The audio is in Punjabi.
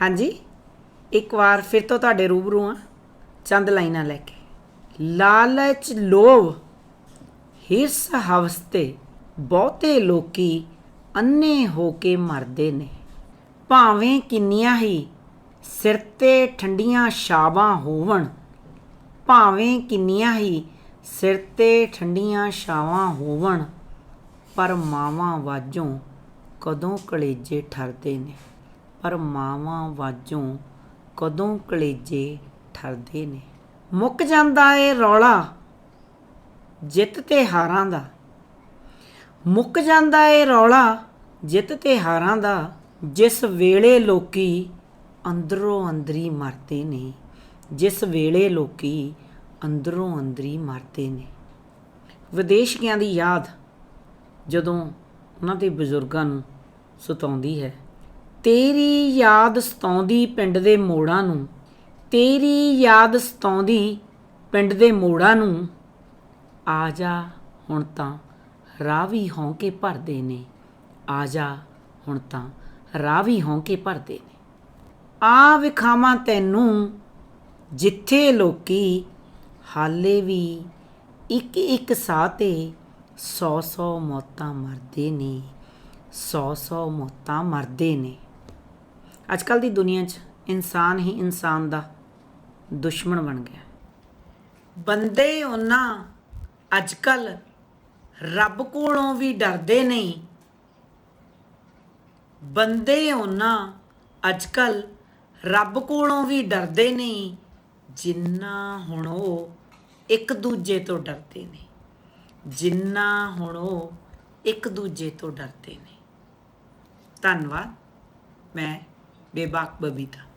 ਹਾਂਜੀ? ਇੱਕ ਵਾਰ ਫਿਰ ਤੋਂ ਤੁਹਾਡੇ ਰੂਬਰੂ ਆ ਚੰਦ ਲਾਈਨਾਂ ਲੈ ਕੇ। ਲਾਲਚ, ਲੋਭ, ਹਿਰਸ, ਹਵਸ ਤੇ ਬਹੁਤੇ ਲੋਕੀ ਅੰਨੇ ਹੋ ਕੇ ਮਰਦੇ ਨੇ। ਭਾਵੇਂ ਕਿੰਨੀਆਂ ਹੀ ਸਿਰ ਤੇ ਠੰਡੀਆਂ ਛਾਵਾਂ ਹੋਵਣ, ਭਾਵੇਂ ਕਿੰਨੀਆਂ ਹੀ ਸਿਰ ਤੇ ਠੰਡੀਆਂ ਛਾਵਾਂ ਹੋਵਣ, ਪਰ ਮਾਵਾਂ ਵਾਜੋਂ ਕਦੋਂ ਕਲੇਜੇ ਠਰਦੇ ਨੇ। ਪਰ ਮਾਵਾਂ ਵਾਜੋਂ ਕਦੋਂ ਕਲੇਜੇ ਠਰਦੇ ਨੇ। ਮੁੱਕ ਜਾਂਦਾ ਏ ਰੌਲਾ ਜਿੱਤ ਤੇ ਹਾਰਾਂ ਦਾ। ਮੁੱਕ ਜਾਂਦਾ ਏ ਰੌਲਾ ਜਿੱਤ ਤੇ ਹਾਰਾਂ ਦਾ। ਜਿਸ ਵੇਲੇ ਲੋਕੀ ਅੰਦਰੋਂ ਅੰਦਰੀ ਮਰਦੇ ਨੇ, ਜਿਸ ਵੇਲੇ ਲੋਕੀ ਅੰਦਰੋਂ ਅੰਦਰੀ ਮਰਦੇ ਨੇ। ਵਿਦੇਸ਼ੀਆਂ ਦੀ ਯਾਦ ਜਦੋਂ ਉਹਨਾਂ ਦੇ ਬਜ਼ੁਰਗਾਂ ਨੂੰ ਸਤਾਉਂਦੀ ਹੈ ਤੇਰੀ ਯਾਦ ਸਤਾਉਂਦੀ ਪਿੰਡ ਦੇ ਮੋੜਾਂ ਨੂੰ, ਤੇਰੀ ਯਾਦ ਸਤਾਉਂਦੀ ਪਿੰਡ ਦੇ ਮੋੜਾਂ ਨੂੰ। ਆ ਜਾ ਹੁਣ ਤਾਂ ਰਾਵੀ ਹੌਂਕੇ ਭਰਦੇ ਨੇ। ਆ ਜਾ ਹੁਣ ਤਾਂ ਰਾਵੀ ਹੌਂਕੇ ਭਰਦੇ ਨੇ। ਆ ਵਿਖਾਵਾਂ ਤੈਨੂੰ ਜਿੱਥੇ ਲੋਕੀ ਹਾਲੇ ਵੀ ਇੱਕ ਇੱਕ ਸਾਹ ਤੇ 100 100 ਮੌਤਾਂ ਮਰਦੇ ਨੇ 100 100 ਮੌਤਾਂ ਮਰਦੇ ਨੇ। ਅੱਜ ਕੱਲ ਦੀ ਦੁਨੀਆ 'ਚ ਇਨਸਾਨ ਹੀ ਇਨਸਾਨ ਦਾ ਦੁਸ਼ਮਣ ਬਣ ਗਿਆ। ਬੰਦੇ ਉਹਨਾਂ ਅੱਜ ਕੱਲ ਰੱਬ ਕੋਲੋਂ ਵੀ ਡਰਦੇ ਨਹੀਂ। ਬੰਦੇ ਉਹਨਾਂ ਅੱਜ ਕੱਲ ਰੱਬ ਕੋਲੋਂ ਵੀ ਡਰਦੇ ਨਹੀਂ, ਜਿੰਨਾ ਹੁਣ ਉਹ ਇੱਕ ਦੂਜੇ ਤੋਂ ਡਰਦੇ ਨੇ। ਜਿੰਨਾ ਹੁਣ ਉਹ ਇੱਕ ਦੂਜੇ ਤੋਂ ਡਰਦੇ ਨੇ। ਧੰਨਵਾਦ। ਮੈਂ ਬੇਬਾਕ ਬਬੀਤਾ।